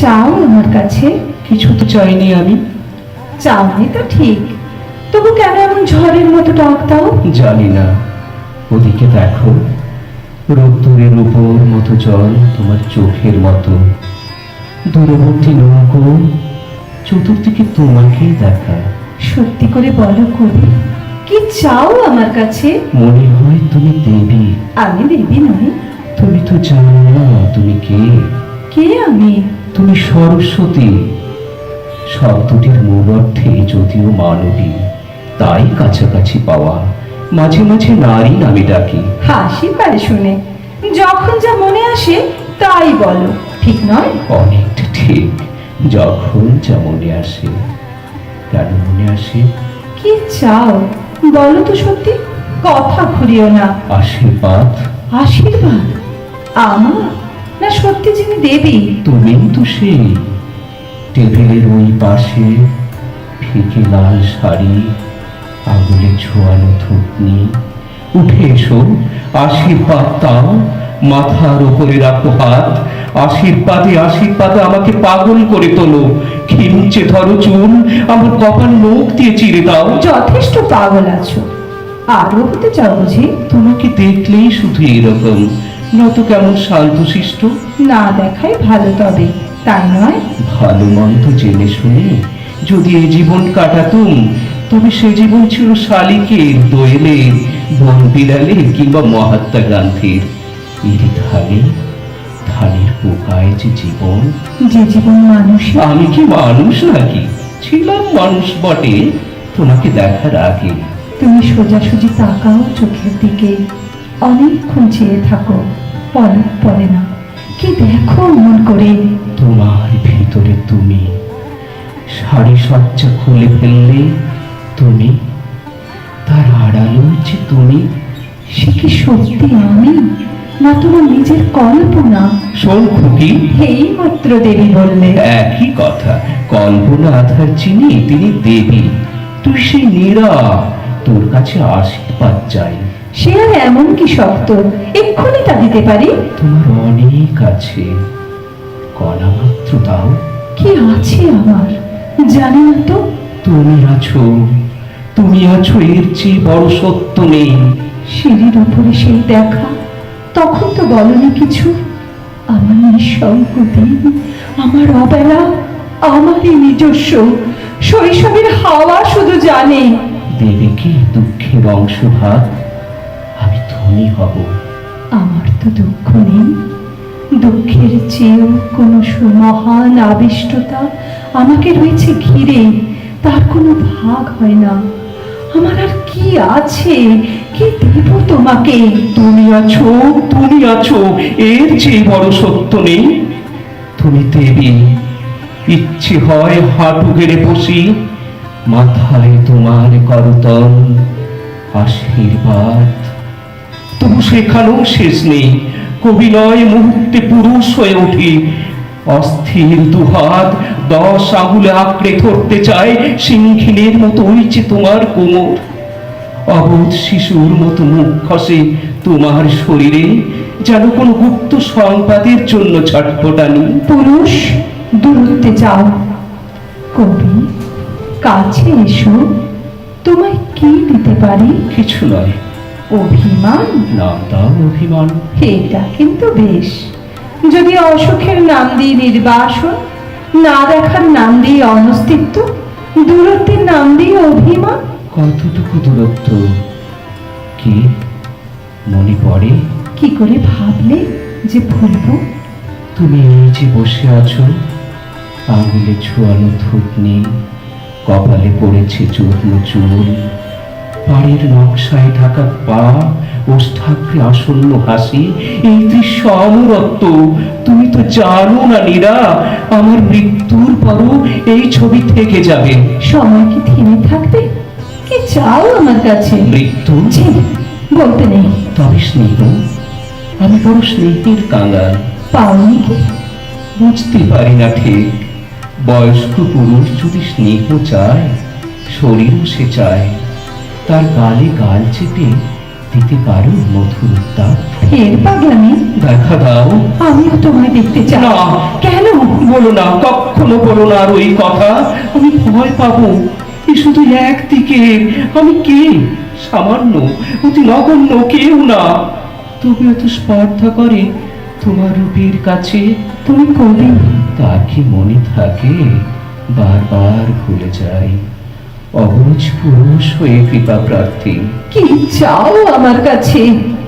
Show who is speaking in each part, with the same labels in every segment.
Speaker 1: চাও আমার কাছে?
Speaker 2: কিছু তো চাইনি আমি।
Speaker 1: চাওনি তো ঠিক। তবু কেন এমন ঝড়ের মতো ডাক দাও?
Speaker 2: জানি না। ওদিকে দেখো রোদ্দুরের উপর মতো জল তোমার চোখের মতো। দূরবর্তী নৌকো চতুর্দিকে তোমাকেই দেখায়
Speaker 1: সত্যি করে বলো কবি কি চাও আমার কাছে?
Speaker 2: মনে হয় তুমি দেবী।
Speaker 1: আমি দেবী নই।
Speaker 2: তুমি তো জানো না তুমি কে।
Speaker 1: কে আমি?
Speaker 2: তুমি সরস্বতী। শব্দটির মূল অর্থে যদিও মানবী তাই কাছাকাছি পাওয়া। মাঝে মাঝে নারী নামে ডাকি।
Speaker 1: হাসি পারে শুনে। যখন যা মনে আসে তাই বলো। ঠিক নয়?
Speaker 2: অনেকটা ঠিক। যখন যা মনে আসে কেন মনে আসে?
Speaker 1: কি চাও? বলো তো সত্যি। কথা ঘুরিও না।
Speaker 2: আশীর্বাদ।
Speaker 1: আশীর্বাদ? আমার? না সত্যি যিনি দেবী।
Speaker 2: তুমি তো সেই টেবিলের ওই পাশে ফিকে লাল শাড়ি আঙুলে ছোয়ানো থুতনি। উঠে এসো আশীর্বাদ দাও মাথার উপরে রাখো হাত আশীর্বাদে আশীর্বাদে আমাকে পাগল করে তোলো। খিমচে ধরো চুল আমার কপাল মুখ দিয়ে চিরে দাও।
Speaker 1: যথেষ্ট পাগল আছো। আরও হতে চাও বুঝি?
Speaker 2: তোমাকে দেখলেই শুধু এরকম নত কেমন শান্তশিষ্ট
Speaker 1: না দেখাই ভালো তবে তাই নয়?
Speaker 2: ভালো মন্দ জেনে শুনে যদি এই জীবন কাটাতুম তবে সে জীবন ছিল শালিকের দোয়েলের বন বিড়ালের কিংবা মহাত্মা গান্ধীর। ধানে ধানের পোকায় যে জীবন।
Speaker 1: যে জীবন মানুষের
Speaker 2: আমি কি মানুষ নাকি? ছিলাম মানুষ বটে তোমাকে দেখার আগে।
Speaker 1: তুমি সোজাসুজি তাকাও চোখের দিকে। অনেকক্ষণ চেয়ে থাকো পলক পড়ে না। কি দেখো মন করে?
Speaker 2: তোমার ভিতরে তুমি শাড়ি সজ্জা খুলে ফেললে তুমি তার আড়ালো যে তুমি
Speaker 1: সে কি সত্যি আমি? না তোমার নিজের কল্পনা?
Speaker 2: শোন খুকি।
Speaker 1: এই মাত্র দেবী বললে।
Speaker 2: একই কথা। কল্পনা আধার চিনি তিনি দেবী। তুই সেই নীরা। তোর কাছে আশীর্বাদ চাই।
Speaker 1: সে আর এমন কি শক্ত এক্ষুনি তা দিতে পারি?
Speaker 2: তোমার অনেক আছে। কণা মাত্র দাও।
Speaker 1: কি আছে আমার? জানি না তো।
Speaker 2: তুমি আছো। তুমি আছো এর চেয়ে বড় সত্য নেই।
Speaker 1: সিঁড়ির উপরে সেই দেখা। তখন তো বলনি কিছু। আমার নিঃসঙ্গ দিন আমার অবেলা আমারই নিজস্ব। শৈশবের হাওয়া শুধু জানে।
Speaker 2: দেবে কি অংশভাগ? আমি ধনী হব।
Speaker 1: আমার তো দুঃখ নেই। দুঃখের চেয়েও কোনো সু- মহান আবিষ্টতা আমাকে রয়েছে ঘিরে তার কোনো ভাগ হয় না। আমার আর কি আছে? কি দেব তোমাকে?
Speaker 2: তুমি আছো তুমি আছো এর চেয়ে বড় সত্য নেই। তুমি দেবী ইচ্ছে হয় হাঁটু গেড়ে বসি মাথায় তোমার করতল আশীর্বাদ। তবু সেখানেও শেষ নেই। কবি নয় মুহূর্তে পুরুষ হয়ে উঠি অস্থির দুহাত দশ আঙুলে আঁকড়ে ধরতে চায় সিংহিনের মতো হইছে তোমার কোমর। অবোধ শিশুর মতো মুখ খসে তোমার শরীরে যেন কোনো গুপ্ত সংবাদের জন্য ছটফটানি
Speaker 1: পুরুষ দূরত্বে যাও। কবি কাছে এসো। তোমায় কি দিতে পারি?
Speaker 2: কিছু নয়।
Speaker 1: অভিমান?
Speaker 2: না দাও অভিমান।
Speaker 1: এটা কিন্তু বেশ। যদি অসুখের নাম দিই নির্বাসন না দেখার নাম দিই অনস্তিত্ব দূরত্বের নাম দিই অভিমান?
Speaker 2: কতটুকু দূরত্ব? কি মনে পড়ে?
Speaker 1: কি করে ভাবলে যে ভুলবো?
Speaker 2: তুমি এই যে বসে আছো আঙুলে ছোয়ানো থুতনি কপালে পড়েছে চূর্ণ চুল পাড়ের নকশায় ঢাকা পা ওষ্ঠাগ্রে আসন্ন হাসি এই দৃশ্য অমরত্ব তুমি তো জানো না নীরা আমার মৃত্যুর পরও এই ছবি থেকে যাবে।
Speaker 1: সময় কি থেমে থাকবে? কি চাও আমার কাছে?
Speaker 2: মৃত্যু?
Speaker 1: বলতে নেই।
Speaker 2: তবে স্নেহ? আমি বড় স্নেহের কাঙাল।
Speaker 1: পাওনি কি?
Speaker 2: বুঝতে পারি না ঠিক। বয়স্ক পুরুষ যদি স্নেহ চায় শরীরও সে চায়। তার গালে গাল চেপে দিতে পারো মধুর উত্তাপ।
Speaker 1: ফের পাগলামি।
Speaker 2: দেখা দাও।
Speaker 1: আমি আমিও তোমায় দেখতে চাই।
Speaker 2: না।
Speaker 1: কেন?
Speaker 2: বলো না কখনো বলো না আর ওই কথা। আমি ভয় পাবো। এ শুধু একদিকে। আমি কে? সামান্য অতি নগণ্য কেউ না। তবে এত স্পর্ধা করে তোমার রূপের কাছে।
Speaker 1: তুমি কবি
Speaker 2: তা কি মনে থাকে? বারবার ভুলে যাই। অবুঝ পুরুষ হয়ে কৃপা প্রার্থী
Speaker 1: কি চাও আমার কাছে?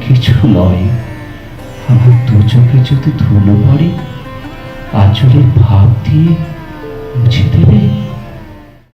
Speaker 2: কিছু নয়। আমার দু চোখে যদি ধুলো পড়ে আঁচলের ভাব দিয়ে মুছে দেবে?